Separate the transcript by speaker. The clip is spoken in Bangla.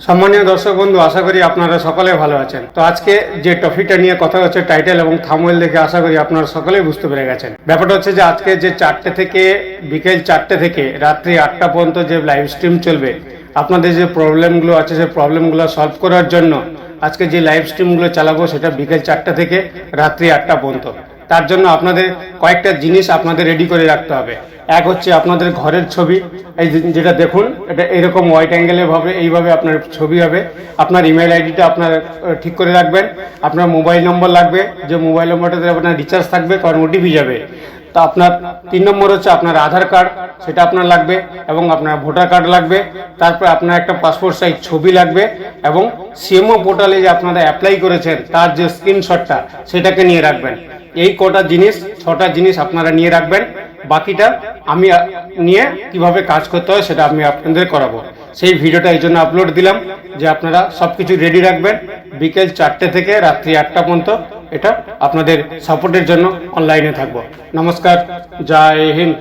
Speaker 1: সম্মানীয় দর্শক বন্ধু, আশা করি আপনারা সকলে ভালো আছেন। তো আজকে যে টপিকটা নিয়ে কথা হচ্ছে টাইটেল এবং থামওয়েল দেখে আশা করি আপনারা সকলেই বুঝতে পেরে গেছেন। ব্যাপারটা হচ্ছে যে আজকে যে চারটে থেকে, বিকেল চারটে থেকে রাত্রি আটটা পর্যন্ত যে লাইভ স্ট্রিম চলবে, আপনাদের যে প্রবলেমগুলো আছে সেই প্রবলেমগুলো সলভ করার জন্য আজকে যে লাইভ স্ট্রিমগুলো চালাবো, সেটা বিকেল চারটে থেকে রাত্রি আটটা পর্যন্ত। তার জন্য আপনাদের কয়েকটা জিনিস আপনাদের রেডি করে রাখতে হবে। এক হচ্ছে আপনাদের ঘরের ছবি। এই যেটা দেখুন, এটা এরকম হোয়াইট অ্যাঙ্গেলে ভাবে, এইভাবে আপনার ছবি হবে। আপনার ইমেল আইডিটা আপনার ঠিক করে রাখবেন। আপনার মোবাইল নম্বর লাগবে। যে মোবাইল নম্বরটাতে আপনার রিচার্জ থাকবে, কারণ ওটিপি যাবে। তা আপনার তিন নম্বর হচ্ছে আপনার আধার কার্ড, সেটা আপনার লাগবে এবং আপনার ভোটার কার্ড লাগবে। তারপর আপনার একটা পাসপোর্ট সাইজ ছবি লাগবে এবং সিএমও পোর্টালে যে আপনারা অ্যাপ্লাই করেছেন, তার যে স্ক্রিনশটটা সেটাকে নিয়ে রাখবেন। এই কটা জিনিস, ছটা জিনিস আপনারা নিয়ে রাখবেন। বাকিটা আমি নিয়ে কীভাবে কাজ করতে হয় সেটা আমি আপনাদের করাবো। সেই ভিডিওটা এই জন্য আপলোড দিলাম যে আপনারা সব কিছু রেডি রাখবেন। বিকেল চারটে থেকে রাত্রি আটটা পর্যন্ত এটা আপনাদের সাপোর্টের জন্য অনলাইনে থাকব। নমস্কার, জয় হিন্দ।